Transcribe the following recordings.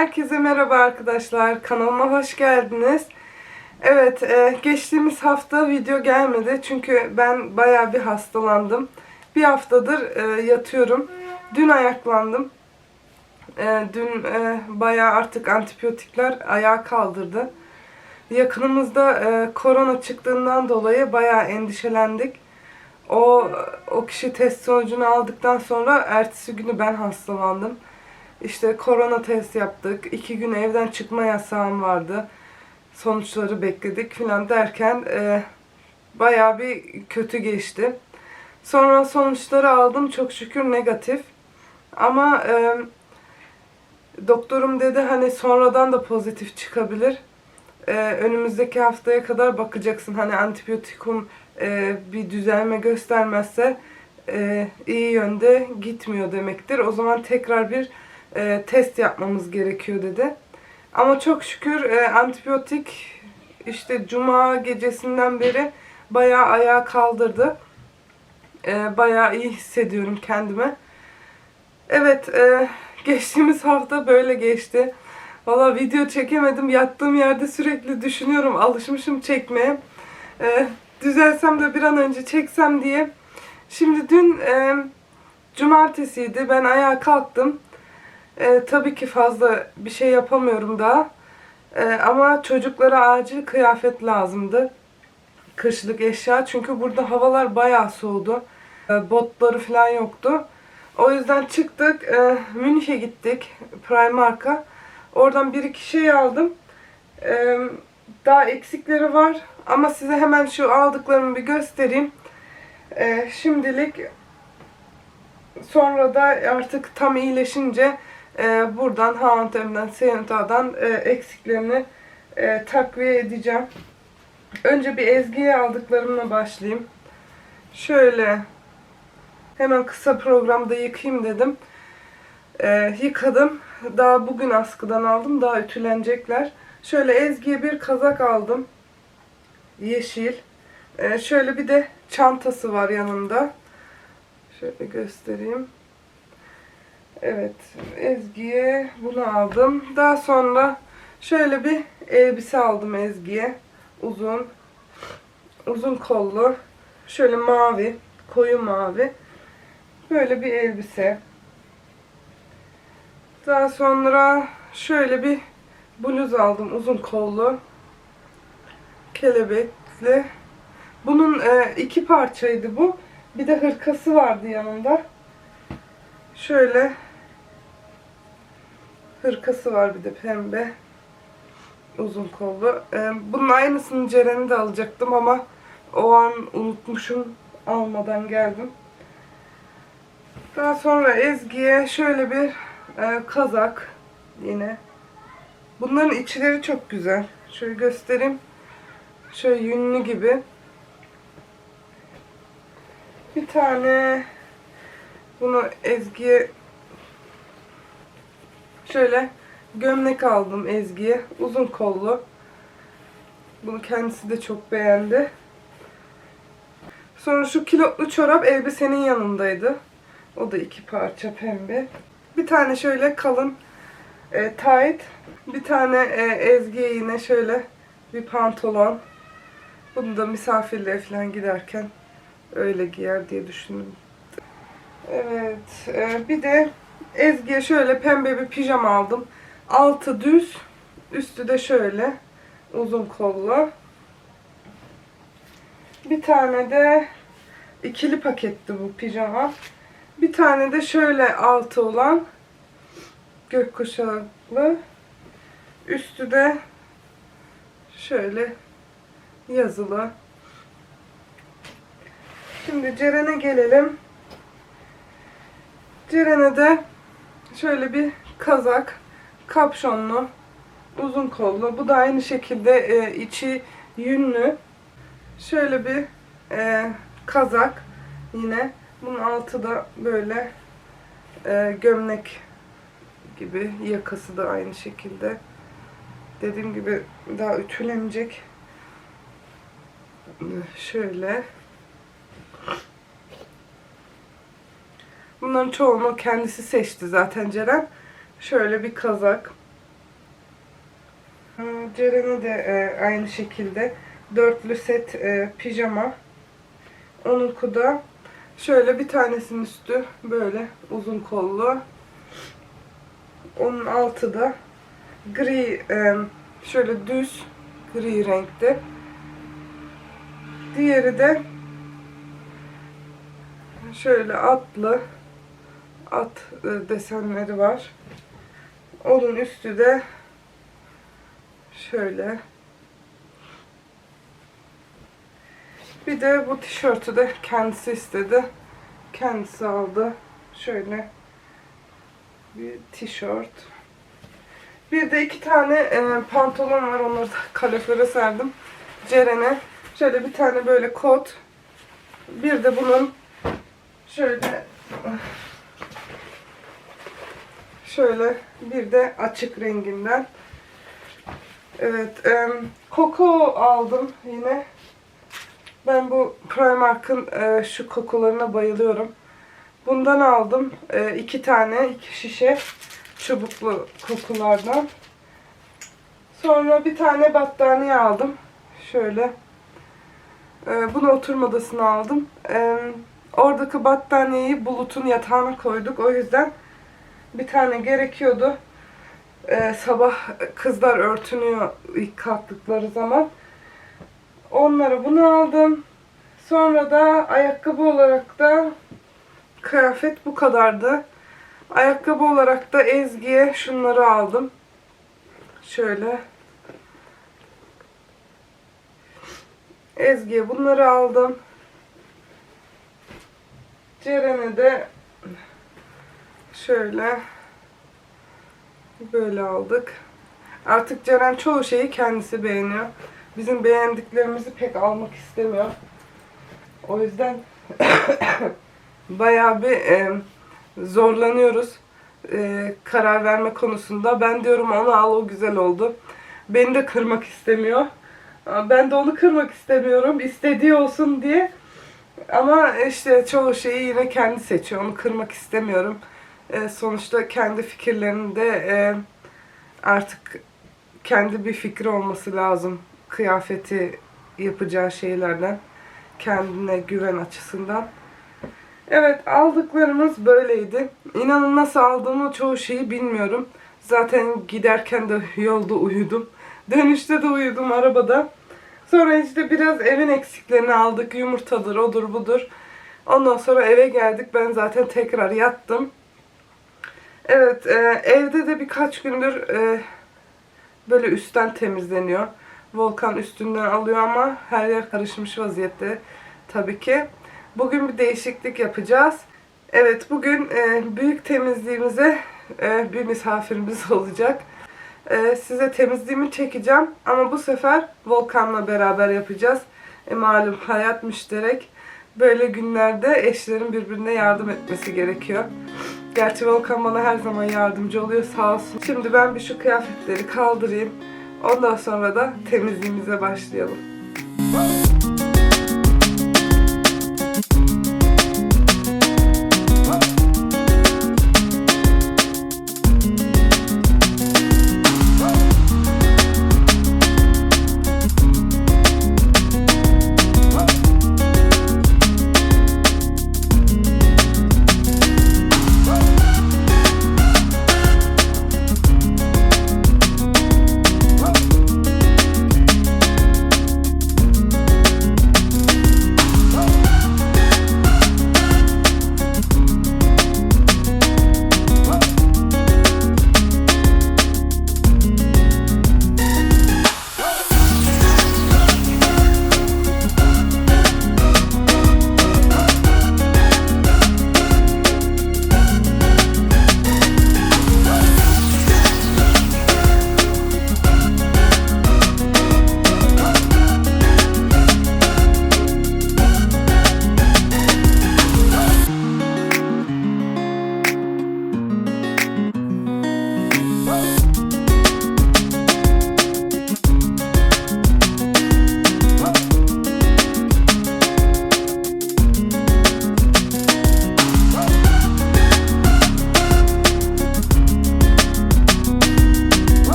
Herkese merhaba arkadaşlar. Kanalıma hoş geldiniz. Evet, e, geçtiğimiz hafta video gelmedi. Çünkü ben baya bir hastalandım. Bir haftadır e, yatıyorum. Dün ayaklandım. E, dün baya artık antibiyotikler ayağa kaldırdı. Yakınımızda korona çıktığından dolayı baya endişelendik. O o kişi test sonucunu aldıktan sonra ertesi günü ben hastalandım. İşte korona test yaptık. iki gün evden çıkma yasağım vardı. Sonuçları bekledik filan derken e, bayağı bir kötü geçti. Sonra sonuçları aldım. Çok şükür negatif. Ama e, doktorum dedi hani sonradan da pozitif çıkabilir. E, önümüzdeki haftaya kadar bakacaksın. Hani antibiyotikum e, bir düzelme göstermezse e, iyi yönde gitmiyor demektir. O zaman tekrar bir e, test yapmamız gerekiyor dedi. Ama çok şükür e, antibiyotik işte cuma gecesinden beri bayağı ayağa kaldırdı. E, bayağı iyi hissediyorum kendime. Evet, e, geçtiğimiz hafta böyle geçti. Valla video çekemedim. Yattığım yerde sürekli düşünüyorum. Alışmışım çekmeye. E, düzelsem de bir an önce çeksem diye. Şimdi dün e, cumartesiydi. Ben ayağa kalktım. E, tabii ki fazla bir şey yapamıyorum daha. E, ama çocuklara acil kıyafet lazımdı. Kışlık eşya. Çünkü burada havalar bayağı soğudu. E, botları falan yoktu. O yüzden çıktık. E, Münih'e gittik. Primark'a. Oradan bir iki şey aldım. E, daha eksikleri var. Ama size hemen şu aldıklarımı bir göstereyim. E, şimdilik sonra da artık tam iyileşince e, buradan H&M'den, C&A'dan e, eksiklerini e, takviye edeceğim. Önce bir Ezgi'ye aldıklarımla başlayayım. Şöyle hemen kısa programda yıkayayım dedim. E, yıkadım. Daha bugün askıdan aldım. Daha ütülenecekler. Şöyle Ezgi'ye bir kazak aldım. Yeşil. E, şöyle bir de çantası var yanında. Şöyle göstereyim. Evet, Ezgi'ye bunu aldım. Daha sonra şöyle bir elbise aldım Ezgi'ye. Uzun, uzun kollu. Şöyle mavi, koyu mavi. Böyle bir elbise. Daha sonra şöyle bir bluz aldım, uzun kollu. Kelebekli. Bunun e, iki parçaydı bu. Bir de hırkası vardı yanında. Şöyle hırkası var bir de pembe. Uzun kollu. Ee, bunun aynısını Ceren'e de alacaktım ama o an unutmuşum. Almadan geldim. Daha sonra Ezgi'ye şöyle bir e, kazak yine. Bunların içleri çok güzel. Şöyle göstereyim. Şöyle yünlü gibi. Bir tane bunu Ezgi'ye şöyle gömlek aldım Ezgi'ye. Uzun kollu. Bunu kendisi de çok beğendi. Sonra şu kilotlu çorap elbisenin yanındaydı. O da iki parça pembe. Bir tane şöyle kalın e, tight. Bir tane e, Ezgi'ye yine şöyle bir pantolon. Bunu da misafirliğe falan giderken öyle giyer diye düşündüm. Evet. E, bir de Ezgi'ye şöyle pembe bir pijama aldım. Altı düz. Üstü de şöyle. Uzun kollu. Bir tane de ikili paketti bu pijama. Bir tane de şöyle altı olan gökkuşaklı. Üstü de şöyle yazılı. Şimdi Ceren'e gelelim. Ceren'e de şöyle bir kazak, kapşonlu, uzun kollu. Bu da aynı şekilde e, içi yünlü. Şöyle bir e, kazak yine. Bunun altı da böyle e, gömlek gibi. Yakası da aynı şekilde. Dediğim gibi daha ütülenecek. Şöyle. Bunların çoğunu kendisi seçti zaten Ceren. Şöyle bir kazak. Ceren'e de e, aynı şekilde dörtlü set e, pijama. Onunku da şöyle bir tanesinin üstü böyle uzun kollu. Onun altı da gri e, şöyle düz gri renkte. Diğeri de şöyle atlı at e, desenleri var. Onun üstü de şöyle. Bir de bu tişörtü de kendisi istedi. Kendisi aldı. Şöyle bir tişört. Bir de iki tane e, pantolon var. Onları da kaleflere serdim. Ceren'e. Şöyle bir tane böyle kot. Bir de bunun şöyle şöyle bir de açık renginden. Evet, e, koku aldım yine. Ben bu Primark'ın e, şu kokularına bayılıyorum. Bundan aldım e, iki tane, iki şişe çubuklu kokulardan. Sonra bir tane battaniye aldım. Şöyle. E, bunu oturma odasına aldım. E, oradaki battaniyeyi Bulut'un yatağına koyduk. O yüzden bir tane gerekiyordu. Ee, sabah kızlar örtünüyor ilk kalktıkları zaman. Onları bunu aldım. Sonra da ayakkabı olarak da kıyafet bu kadardı. Ayakkabı olarak da Ezgi'ye şunları aldım. Şöyle. Ezgi'ye bunları aldım. Ceren'e de şöyle böyle aldık. Artık Ceren çoğu şeyi kendisi beğeniyor. Bizim beğendiklerimizi pek almak istemiyor. O yüzden bayağı bir e, zorlanıyoruz e, karar verme konusunda. Ben diyorum onu al o güzel oldu. Beni de kırmak istemiyor. Ben de onu kırmak istemiyorum. İstediği olsun diye. Ama işte çoğu şeyi yine kendi seçiyor. Onu kırmak istemiyorum. E, sonuçta kendi fikirlerinde e, artık kendi bir fikri olması lazım. Kıyafeti yapacağı şeylerden. Kendine güven açısından. Evet aldıklarımız böyleydi. İnanın nasıl aldığımı çoğu şeyi bilmiyorum. Zaten giderken de yolda uyudum. Dönüşte de uyudum arabada. Sonra işte biraz evin eksiklerini aldık. Yumurtadır, odur budur. Ondan sonra eve geldik. Ben zaten tekrar yattım. Evet, e, evde de birkaç gündür e, böyle üstten temizleniyor. Volkan üstünden alıyor ama her yer karışmış vaziyette tabii ki. Bugün bir değişiklik yapacağız. Evet, bugün e, büyük temizliğimize e, bir misafirimiz olacak. E, size temizliğimi çekeceğim ama bu sefer Volkan'la beraber yapacağız. E, malum hayat müşterek. Böyle günlerde eşlerin birbirine yardım etmesi gerekiyor. Gerçi Volkan bana her zaman yardımcı oluyor sağ olsun. Şimdi ben bir şu kıyafetleri kaldırayım. Ondan sonra da temizliğimize başlayalım. e,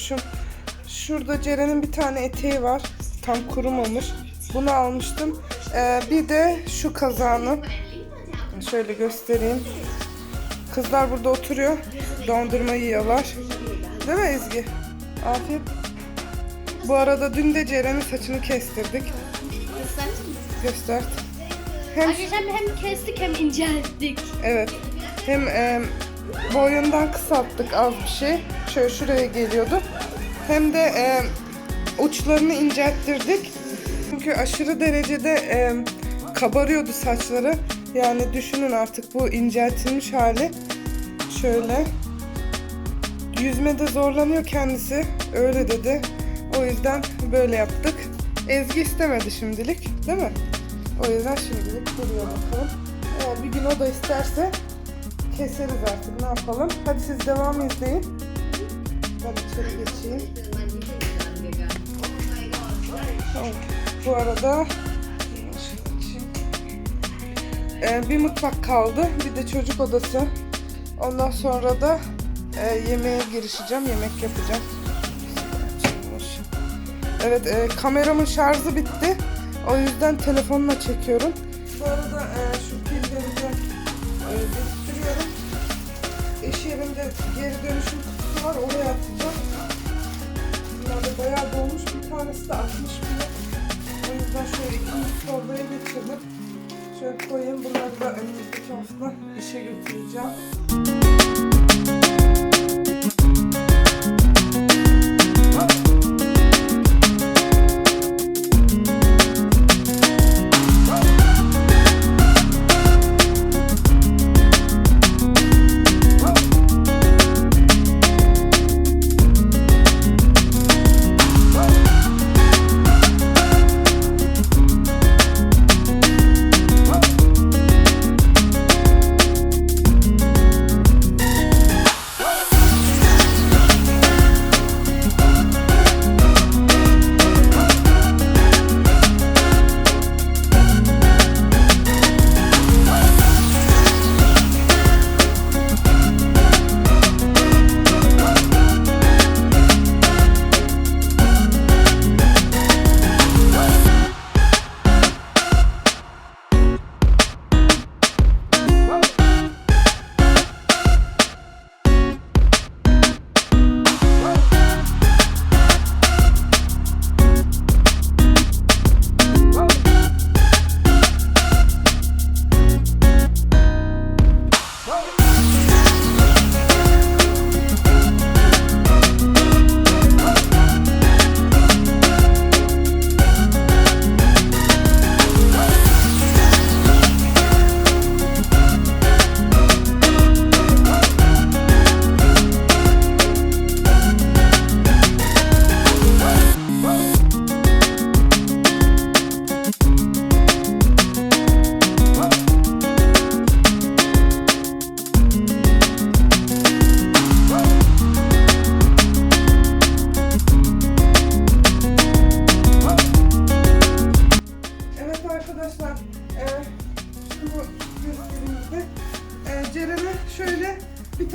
unutmuşum. Şurada Ceren'in bir tane eteği var. Tam kurumamış. Bunu almıştım. E, bir de şu kazağını. Şöyle göstereyim. Kızlar burada oturuyor. Dondurma yiyorlar. Değil mi Ezgi? Afiyet. Bu arada dün de Ceren'in saçını kestirdik. Göster. Hem Arkadaşlar hem kestik hem incelttik. Evet. Hem e, boyundan kısalttık az bir şey. Şöyle şuraya geliyordu. Hem de e, uçlarını incelttirdik. Çünkü aşırı derecede e, kabarıyordu saçları. Yani düşünün artık bu inceltilmiş hali. Şöyle. Yüzmede zorlanıyor kendisi. Öyle dedi. O yüzden böyle yaptık. Ezgi istemedi şimdilik. Değil mi? O yüzden şimdilik duruyor bakalım. Eğer bir gün o da isterse keseriz artık ne yapalım. Hadi siz devam izleyin. Ben içeri geçeyim. Tamam. Bu arada Ee, bir mutfak kaldı. Bir de çocuk odası. Ondan sonra da e, yemeğe girişeceğim. Yemek yapacağım. Evet e, kameramın şarjı bitti. O yüzden telefonla çekiyorum. Bu arada e, şu pilleri de e, değiştiriyorum. İş geri dönüşüm var. Oraya atacağım. Bunlar da bayağı dolmuş. Bir tanesi de 60 bile. O yüzden şöyle ikinci torbaya getirdim. Şöyle koyayım. Bunları da önümüzdeki hafta işe götüreceğim.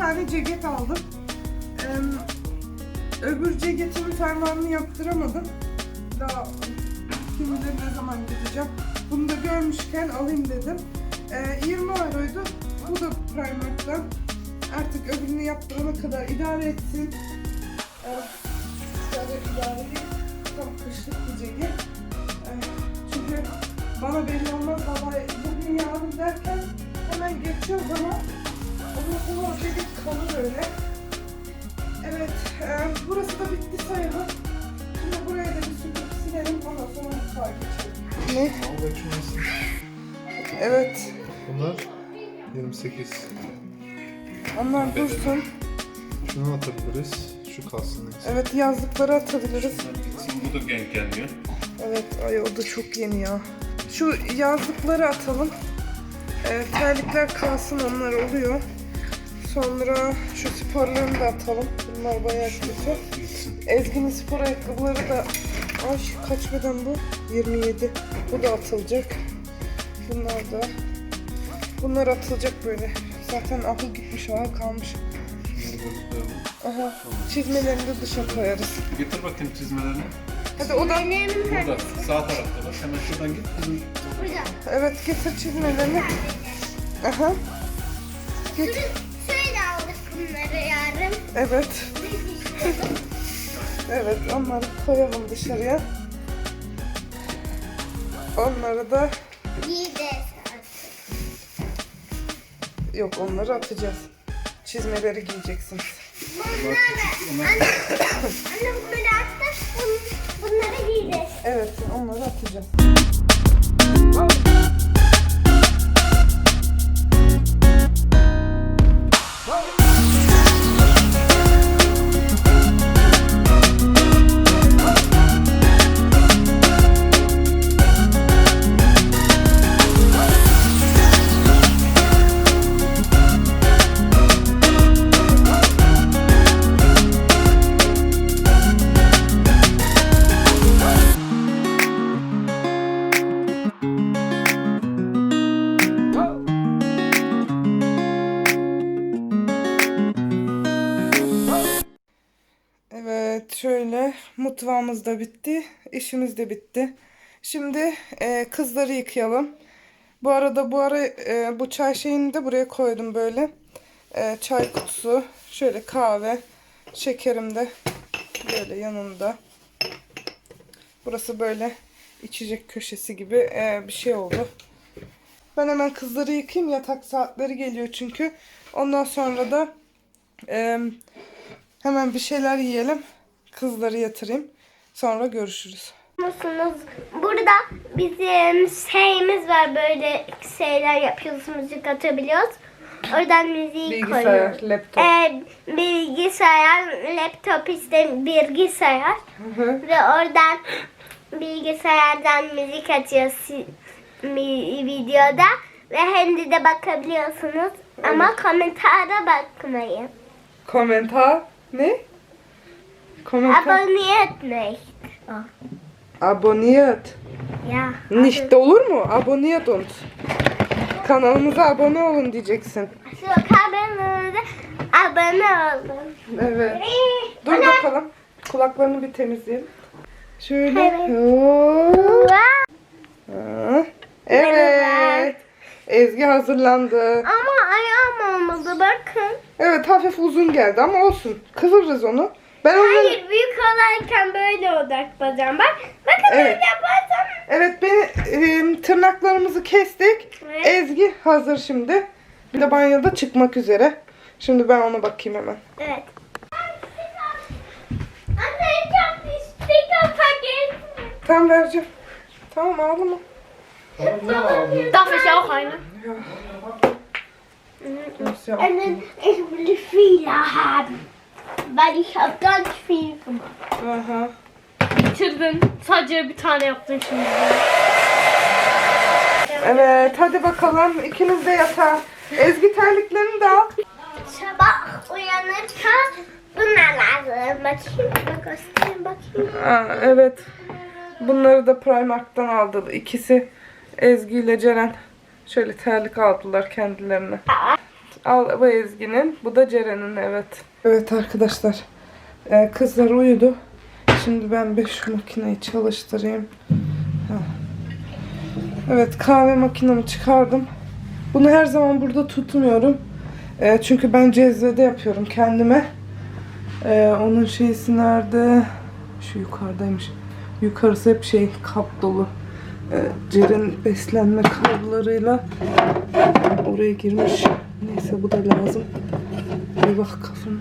Tane ceket aldım. E, öbür ceketimin fermuarını yaptıramadım. Daha kim bilir ne zaman gideceğim. Bunu da görmüşken alayım dedim. E, 20 euroydu. Bu da Primark'tan. Artık öbürünü yaptırana kadar idare etsin. E, şöyle idare edeyim. Tam kışlık bir ceket. E, çünkü bana belli olmaz hava bugün yarın derken hemen geçiyor ama ondan sonra o ceket kalır öyle. Evet, e, burası da bitti sayılır. Şimdi buraya da bir süpürüp silelim ondan sonra mutfağa geçelim. Ne? Al bakayım nasıl. Evet, Bunlar 28. onlar dursun. Şunu atabiliriz. Şu kalsın neyse. Evet, yazlıkları atabiliriz. Bu da denk gelmiyor. Evet, ay o da çok yeni ya. Şu yazlıkları atalım. E, terlikler kalsın onlar oluyor. Sonra şu sporlarını da atalım. Bunlar bayağı kötü. Ezgi'nin spor ayakkabıları da ay kaç beden bu? 27. Bu da atılacak. Bunlar da. Bunlar atılacak böyle. Zaten ahı gitmiş, ahı kalmış. Aha. Çizmelerini de dışa koyarız. Getir bakayım çizmelerini. Hadi odan Burada sağ tarafta bak. Hemen şuradan git. Bizim Burada. Evet getir çizmelerini. Aha. Git. Evet. Evet onları koyalım dışarıya. Onları da yok onları atacağız. Çizmeleri giyeceksiniz. Bunları. Anne, anne bunları Bunları giyeceğiz. Evet onları atacağız. Evet mutfağımız da bitti. işimiz de bitti. Şimdi e, kızları yıkayalım. Bu arada bu ara e, bu çay şeyini de buraya koydum böyle. E, çay kutusu, şöyle kahve, şekerim de böyle yanında. Burası böyle içecek köşesi gibi e, bir şey oldu. Ben hemen kızları yıkayayım. Yatak saatleri geliyor çünkü. Ondan sonra da e, hemen bir şeyler yiyelim. Kızları yatırayım. Sonra görüşürüz. Musunuz? Burada bizim şeyimiz var böyle şeyler yapıyoruz müzik atabiliyoruz. Oradan müziği Bilgisayar, koyuyoruz. laptop. Ee, bilgisayar, laptop işte bilgisayar. Ve oradan bilgisayardan müzik açıyoruz videoda. Ve hem de bakabiliyorsunuz. Ama komentara bakmayın. Komentar. Ne? Komentar. Abone etmeyin. Aboniyet. Ya. Nicht olur mu? Aboniyet uns. Kanalımıza abone olun diyeceksin. Şu kanalımıza abone olun. Evet. Dur Ana. bakalım. Kulaklarını bir temizleyelim. Şöyle. Evet. Ha. Evet. Ezgi hazırlandı. Ama ayağım olmadı bakın. Evet hafif uzun geldi ama olsun. Kıvırırız onu. Ben onları... Hayır büyük olarken böyle odaklanacağım. Bak bakın Evet. böyle yaparsam. Evet beni e, tırnaklarımızı kestik. Evet. Ezgi hazır şimdi. Bir de banyoda çıkmak üzere. Şimdi ben ona bakayım hemen. Evet. Anne. Tamam vereceğim. Tamam ağlama. Darf ich auch eine? Ya? Und ich will viele haben. Weil ich habe ganz viel gemacht. Aha. bitirdin. Sadece bir tane yaptın şimdi. Evet hadi bakalım ikiniz de yatağa. Ezgi terliklerini de al. Sabah uyanırken bunlar lazım. Bakayım, bak göstereyim bakayım. Aa, evet. Bunları da Primark'tan aldı. İkisi Ezgi ile Ceren. Şöyle terlik aldılar kendilerine. Al bu Ezgi'nin. Bu da Ceren'in evet. Evet arkadaşlar. Ee, kızlar uyudu. Şimdi ben bir şu makineyi çalıştırayım. Ha. Evet kahve makinemi çıkardım. Bunu her zaman burada tutmuyorum. Ee, çünkü ben cezvede yapıyorum kendime. Ee, onun şeysi nerede? Şu yukarıdaymış. Yukarısı hep şey kap dolu. Ee, Ceren beslenme kablarıyla oraya girmiş. Neyse bu da lazım. Bir bak kafam.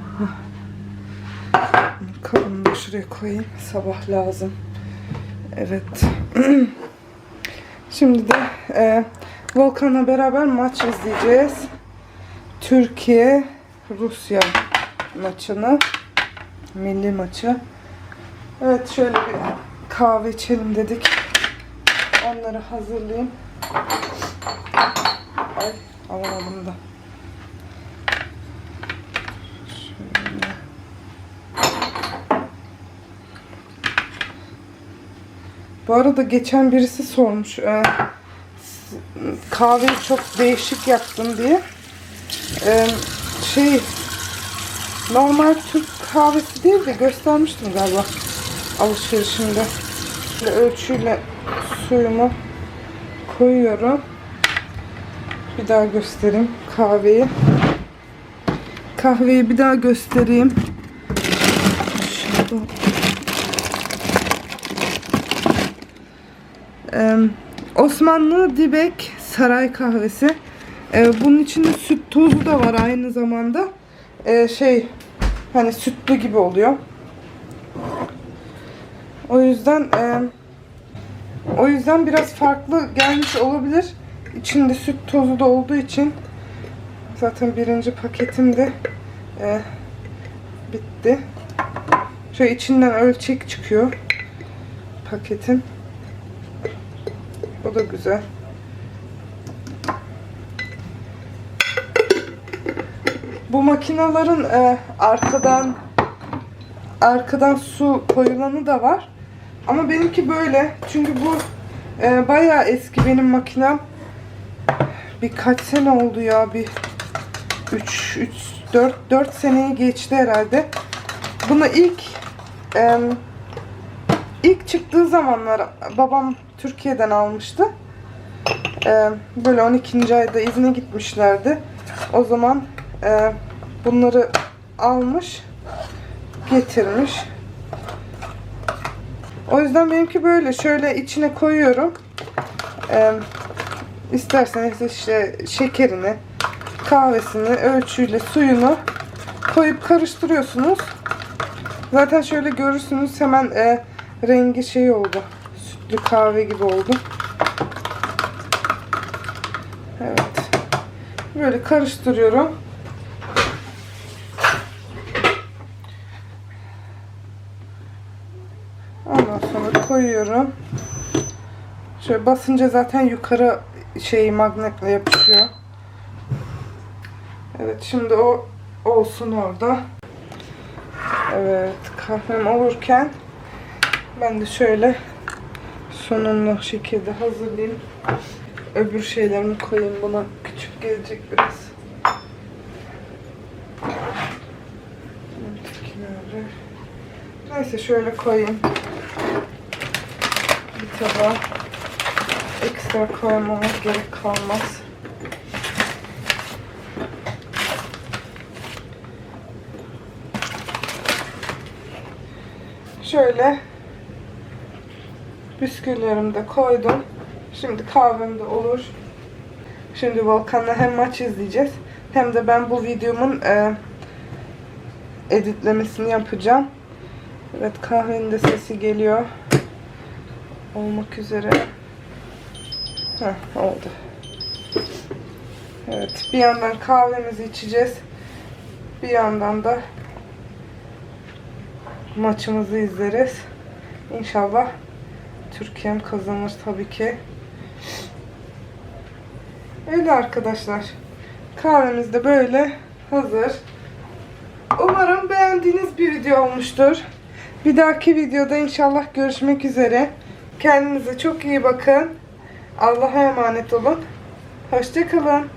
Kabını da şuraya koyayım. Sabah lazım. Evet. Şimdi de e, Volkan'la beraber maç izleyeceğiz. Türkiye Rusya maçını. Milli maçı. Evet şöyle bir kahve içelim dedik. Onları hazırlayayım. Ay alamadım da. Bu arada geçen birisi sormuş. e, kahveyi çok değişik yaptım diye. E, şey normal Türk kahvesi değil de göstermiştim galiba alışverişimde. Böyle ölçüyle suyumu koyuyorum. Bir daha göstereyim kahveyi. Kahveyi bir daha göstereyim. Şurada. Osmanlı Dibek Saray Kahvesi. Bunun içinde süt tozu da var aynı zamanda. Şey hani sütlü gibi oluyor. O yüzden o yüzden biraz farklı gelmiş olabilir. İçinde süt tozu da olduğu için zaten birinci paketim de e, bitti. Şöyle içinden ölçek çıkıyor paketin. O da güzel. Bu makinaların e, arkadan arkadan su koyulanı da var. Ama benimki böyle. Çünkü bu e, bayağı eski benim makinem. Birkaç sene oldu ya. Bir 3 3 4 4 seneyi geçti herhalde. Bunu ilk e, ilk çıktığı zamanlar babam Türkiye'den almıştı. E, böyle 12. ayda izne gitmişlerdi. O zaman e, bunları almış getirmiş. O yüzden benimki böyle şöyle içine koyuyorum. Ee, isterseniz işte şekerini, kahvesini, ölçüyle suyunu koyup karıştırıyorsunuz. Zaten şöyle görürsünüz hemen e, rengi şey oldu. Sütlü kahve gibi oldu. Evet. Böyle karıştırıyorum. Ondan sonra koyuyorum. Şöyle basınca zaten yukarı şey magnetle yapışıyor. Evet şimdi o olsun orada. Evet kahvem olurken ben de şöyle sonunu şekilde hazırlayayım. Öbür şeylerimi koyayım buna küçük gelecek biraz. Neyse şöyle koyayım. Bir tabağa ekstra koymama gerek kalmaz. Şöyle bisküvilerimi de koydum. Şimdi kahvem de olur. Şimdi Volkan'la hem maç izleyeceğiz hem de ben bu videomun e, editlemesini yapacağım. Evet kahvenin de sesi geliyor. Olmak üzere. Heh, oldu. Evet bir yandan kahvemizi içeceğiz. Bir yandan da maçımızı izleriz. İnşallah Türkiye'm kazanır tabii ki. Öyle arkadaşlar. Kahvemiz de böyle hazır. Umarım beğendiğiniz bir video olmuştur. Bir dahaki videoda inşallah görüşmek üzere. Kendinize çok iyi bakın. Allah'a emanet olun. Hoşçakalın.